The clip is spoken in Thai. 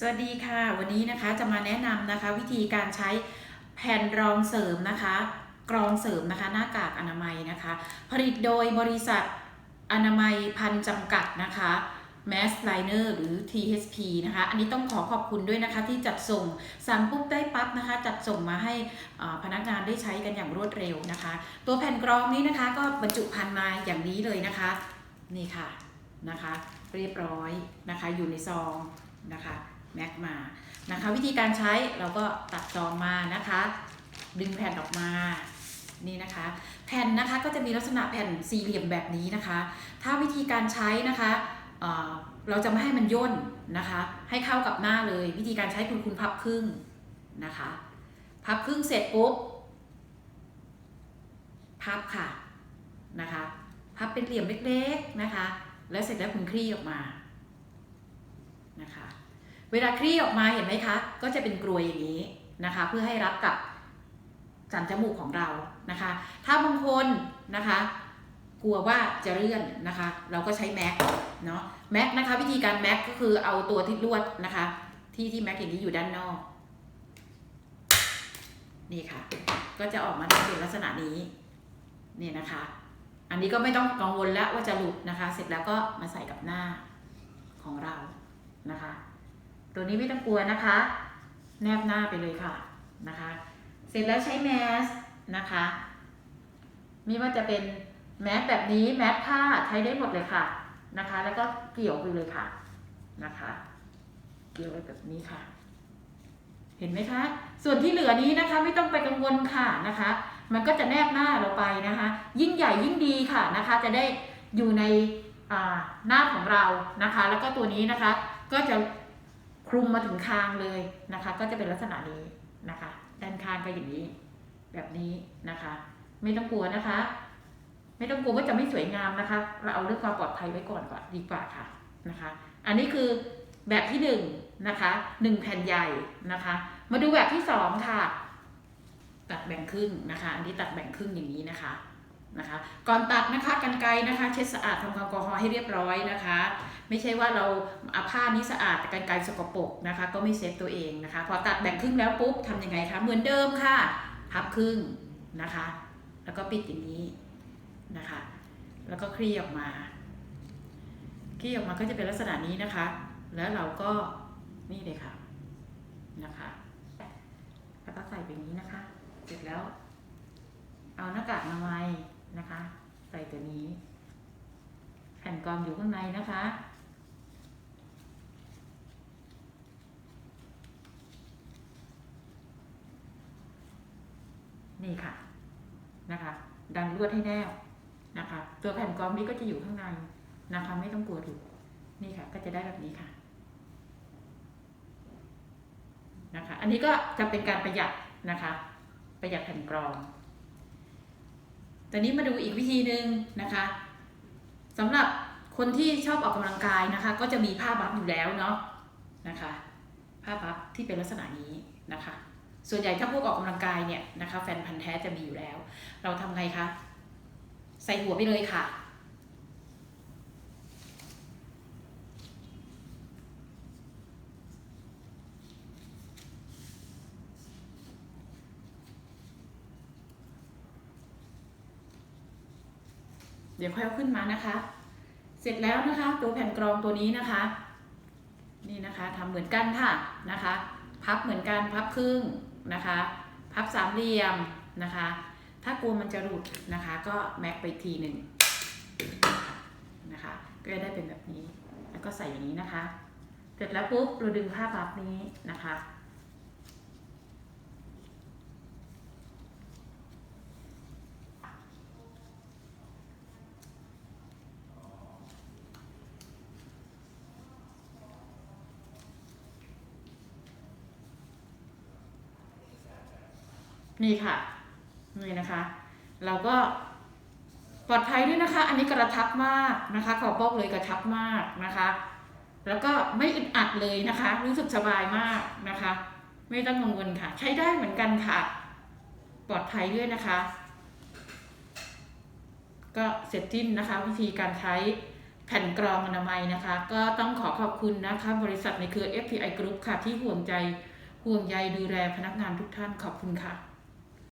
สวัสดีค่ะ วันนี้นะคะจะมาแนะนำนะคะ วิธีการใช้แผ่นรองเสริมนะคะ กรองเสริมนะคะ หน้ากากอนามัยนะคะ ผลิตโดยบริษัทอนามัยพันจำกัดนะคะ Mass Liner หรือ THP นะคะ อันนี้ต้องขอขอบคุณด้วยนะคะที่จัดส่งสั่งปุ๊บได้ปั๊บนะคะ จัดส่งมาให้พนักงานได้ใช้กันอย่างรวดเร็วนะคะ ตัวแผ่นกรองนี้นะคะก็บรรจุภัณฑ์มาอย่างนี้เลยนะคะ นี่ค่ะนะคะ เรียบร้อยนะคะ อยู่ในซองนะคะ แม็กมานะคะ วิธีการใช้เราก็ตัดซองมานะคะ ดึงแผ่นออกมานี่นะคะ แผ่นนะคะก็จะมีลักษณะแผ่นสี่เหลี่ยมแบบนี้นะคะ ถ้าวิธีการใช้นะคะเเราจะไม่ให้มันย่นนะคะ ให้เข้ากับหน้าเลย วิธีการใช้คุณคุณพับครึ่งนะคะ พับครึ่งเสร็จปุ๊บพับค่ะนะคะพับเป็นเหลี่ยมเล็กๆนะคะ แล้วเสร็จแล้วคุณคลี่ออกมานะคะ เวลาคลี่ออกมาเห็นไหมคะ ก็จะเป็นกรวยอย่างนี้นะคะ เพื่อให้รับกับสันจมูกของเรานะคะ ถ้าบางคนนะคะ กลัวว่าจะเลื่อนนะคะ เราก็ใช้แม็กเนาะแม็กนะคะ วิธีการแม็กก็คือเอาตัวที่ลวดนะคะ ที่ที่แม็กอย่างนี้อยู่ด้านนอกนี่ค่ะ ก็จะออกมาเป็นลักษณะนี้นี่นะคะ อันนี้ก็ไม่ต้องกังวลแล้วว่าจะหลุดนะคะ เสร็จแล้วก็มาใส่กับหน้าของเรานะคะ ตัวนี้ไม่ต้องกลัวนะคะ แนบหน้าไปเลยค่ะนะคะ เสร็จแล้วใช้แมสนะคะไมีว่าจะเป็นแมสแบบนี้แมสผ้าใช้ได้หมดเลยค่ะนะคะ แล้วก็เกี่ยวไปเลยค่ะนะคะ เกี่ยวไว้แบบนี้ค่ะ เห็นไหมคะ ส่วนที่เหลือนี้นะคะไม่ต้องไปกังวลค่ะนะคะ มันก็จะแนบหน้าเราไปนะคะ ยิ่งใหญ่ยิ่งดีค่ะนะคะ จะได้อยู่ในหน้าของเรานะคะ แล้วก็ตัวนี้นะคะ ก็จะ คลุมมาถึงคางเลยนะคะ ก็จะเป็นลักษณะนี้นะคะ ด้านข้างก็อย่างนี้ แบบนี้นะคะ ไม่ต้องกลัวนะคะ ไม่ต้องกลัวว่าจะไม่สวยงามนะคะ เราเอาเรื่องความปลอดภัยไว้ก่อนก่อนดีกว่าค่ะนะคะ อันนี้คือแบบที่หนึ่งนะคะหนึ่งแผ่นใหญ่นะคะ มาดูแบบที่สองค่ะ ตัดแบ่งครึ่งนะคะ อันนี้ตัดแบ่งครึ่งอย่างนี้นะคะ นะคะก่อนตัดนะคะกันไกนะคะเช็ดสะอาดทำความแอลกอฮอล์ให้เรียบร้อยนะคะ ไม่ใช่ว่าเราอาผ้านี้สะอาดแต่กันไกสกปรกนะคะ ก็ไม่เซฟตัวเองนะคะ พอตัดแบ่งครึ่งแล้วปุ๊บทำยังไงคะเหมือนเดิมค่ะพับครึ่งนะคะ แล้วก็ปิดอย่างนี้นะคะ แล้วก็คลี่ออกมาคลี่ออกมาก็จะเป็นลักษณะนี้นะคะ แล้วเราก็นี่เลยค่ะนะคะ แล้วก็ใส่แบบนี้นะคะ เสร็จแล้ว เอาหน้ากากอนามัยนะคะใส่ ตัวนี้ แผ่นกรองอยู่ข้างในนะคะ นี่ค่ะนะคะ ดันลวดให้แนบนะคะ ตัวแผ่นกรองนี้ก็จะอยู่ข้างในนะคะ ไม่ต้องกลัวถูกนี่ค่ะ ก็จะได้แบบนี้ค่ะนะคะ อันนี้ก็จะเป็นการประหยัดนะคะ ประหยัดแผ่นกรอง แต่นนี้มาดูอีกวิธีหนึ่งนะคะสำหรับคนที่ชอบออกกำลังกายนะคะ ก็จะมีผ้าบัฟอยู่แล้วเนาะนะคะผ้าบัฟที่เป็นลักษณะนี้นะคะ ส่วนใหญ่ถ้าพวกออกกำลังกายเนี่ยนะคะ แฟนพันธ์แท้จะมีอยู่แล้ว เราทำไงคะ ใส่หัวไปเลยค่ะ เดี๋ยวค่อยเอาขึ้นมานะคะ เสร็จแล้วนะคะตัวแผ่นกรองตัวนี้นะคะ นี่นะคะทำเหมือนกันค่ะนะคะ พับเหมือนกันพับครึ่งนะคะ พับสามเหลี่ยมนะคะ ถ้ากลัวมันจะหลุดนะคะ ก็แม็กไปทีหนึ่งนะคะ ก็จะได้เป็นแบบนี้ แล้วก็ใส่อย่างนี้นะคะ เสร็จแล้วปุ๊บเราดึงผ้าพับนี้นะคะ นี่ค่ะนี่นะคะ เราก็ปลอดภัยด้วยนะคะ อันนี้กระทับมากนะคะ ขอบอกเลยกระทับมากนะคะ แล้วก็ไม่อึดอัดเลยนะคะ รู้สึกสบายมากนะคะ ไม่ต้องกังวลค่ะ ใช้ได้เหมือนกันค่ะ ปลอดภัยด้วยนะคะ ก็เสร็จสิ้นนะคะ วิธีการใช้แผ่นกรองอนามัยนะคะ ก็ต้องขอขอบคุณนะคะ บริษัทในเครือ FPI Group ค่ะ ที่ห่วงใจห่วงใยดูแลพนักงานทุกท่านขอบคุณค่ะ